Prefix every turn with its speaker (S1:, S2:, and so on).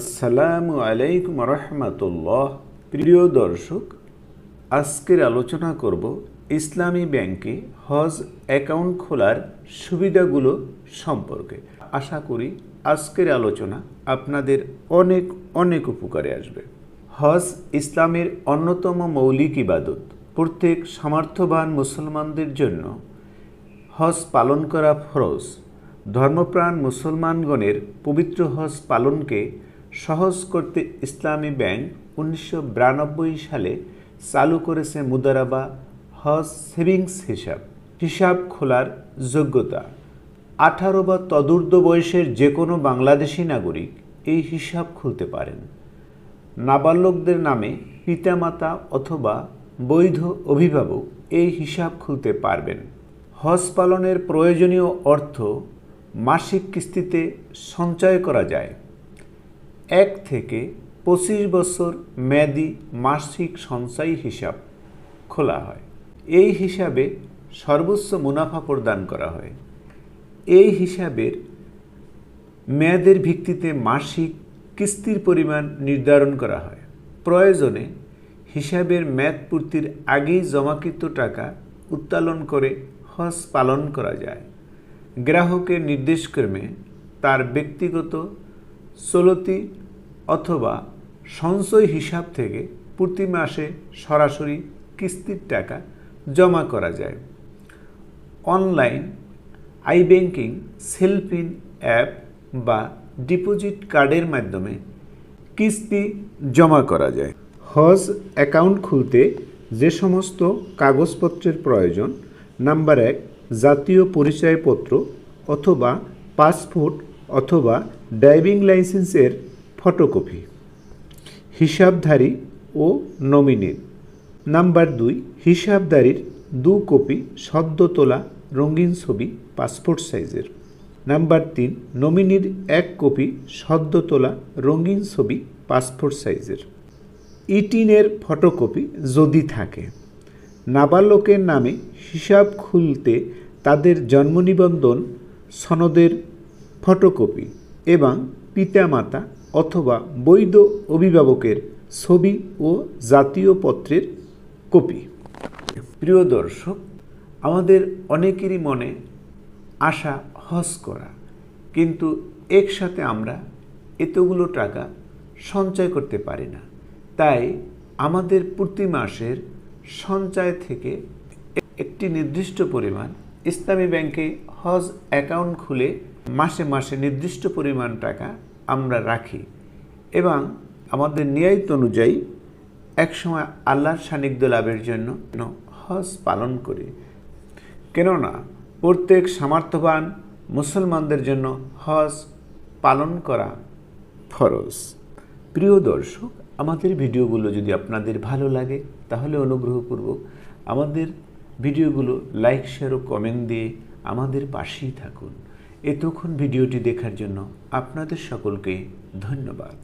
S1: আসসালামু আলাইকুম রহমতুল্লাহ। প্রিয় দর্শক, আজকের আলোচনা করব ইসলামী ব্যাংকে হজ অ্যাকাউন্ট খোলার সুবিধাগুলো সম্পর্কে। আশা করি আজকের আলোচনা আপনাদের অনেক অনেক উপকারে আসবে। হজ ইসলামের অন্যতম মৌলিক ইবাদত। প্রত্যেক সামর্থ্যবান মুসলমানদের জন্য হজ পালন করা ফরজ। ধর্মপ্রাণ মুসলমানগণের পবিত্র হজ পালনকে সহজ করতে ইসলামী ব্যাংক উনিশশো বিরানব্বই সালে চালু করেছে মুদারাবা হজ সেভিংস হিসাব হিসাব খোলার যোগ্যতা। আঠারো বা তদূর্ধ্ব বয়সের যে কোনো বাংলাদেশি নাগরিক এই হিসাব খুলতে পারেন। নাবালকদের নামে পিতামাতা অথবা বৈধ অভিভাবক এই হিসাব খুলতে পারবেন। হজ পালনের প্রয়োজনীয় অর্থ মাসিক কিস্তিতে সঞ্চয় করা যায়। এক থেকে পঁচিশ বছর মেয়াদি মাসিক সঞ্চয় হিসাব খোলা হয়। এই হিসাবে সর্বোচ্চ মুনাফা প্রদান করা হয়। এই হিসাবের মেয়াদের ভিত্তিতে মাসিক কিস্তির পরিমাণ নির্ধারণ করা হয়। প্রয়োজনে হিসাবের মেয়াদ পূর্তির আগেই জমাকৃত টাকা উত্তোলন করে হজ পালন করা যায়। গ্রাহকের নির্দেশক্রমে তার ব্যক্তিগত চলতি অথবা সঞ্চয় হিসাব থেকে প্রতি মাসে সরাসরি কিস্তির টাকা জমা করা যায়। Online I banking self in app বা ডিপোজিট কার্ডের মাধ্যমে কিস্তি জমা করা যায়। হজ অ্যাকাউন্ট খুলতে যে সমস্ত কাগজপত্রের প্রয়োজন, নাম্বার এক, জাতীয় পরিচয়পত্র অথবা পাসপোর্ট অথবা ড্রাইভিং লাইসেন্সের ফটোকপি, হিসাবধারী ও নমিনির। নাম্বার দুই, হিসাবধারীর দু কপি সদ্য তোলা রঙিন ছবি পাসপোর্ট সাইজের। নাম্বার তিন, নমিনির এক কপি সদ্য তোলা রঙিন ছবি পাসপোর্ট সাইজের। ইটিনের ফটোকপি যদি থাকে, নাবালকের নামে হিসাব খুলতে তাদের জন্ম নিবন্ধন সনদের ফটোকপি এবং পিতামাতা অথবা বৈধ অভিভাবকের ছবি ও জাতীয় পত্রের কপি। প্রিয় দর্শক, আমাদের অনেকেরই মনে আশা হজ করা, কিন্তু একসাথে আমরা এতগুলো টাকা সঞ্চয় করতে পারি না। তাই আমাদের প্রতি মাসের সঞ্চয় থেকে একটি নির্দিষ্ট পরিমাণ ইসলামী ব্যাংকে হজ অ্যাকাউন্ট খুলে মাসে মাসে নির্দিষ্ট পরিমাণ টাকা আমরা রাখি এবং আমাদের নিয়ত অনুযায়ী একসময় আল্লাহর সান্নিধ্য লাভের জন্য হজ পালন করি। কেননা প্রত্যেক সামর্থ্যবান মুসলমানদের জন্য হজ পালন করা ফরজ। প্রিয় দর্শক, আমাদের ভিডিওগুলো যদি আপনাদের ভালো লাগে, তাহলে অনুগ্রহপূর্বক আমাদের ভিডিওগুলো লাইক শেয়ার ও কমেন্ট দিয়ে আমাদের পাশেই থাকুন। এতক্ষণ ভিডিওটি দেখার জন্য আপনাদের সকলকে ধন্যবাদ।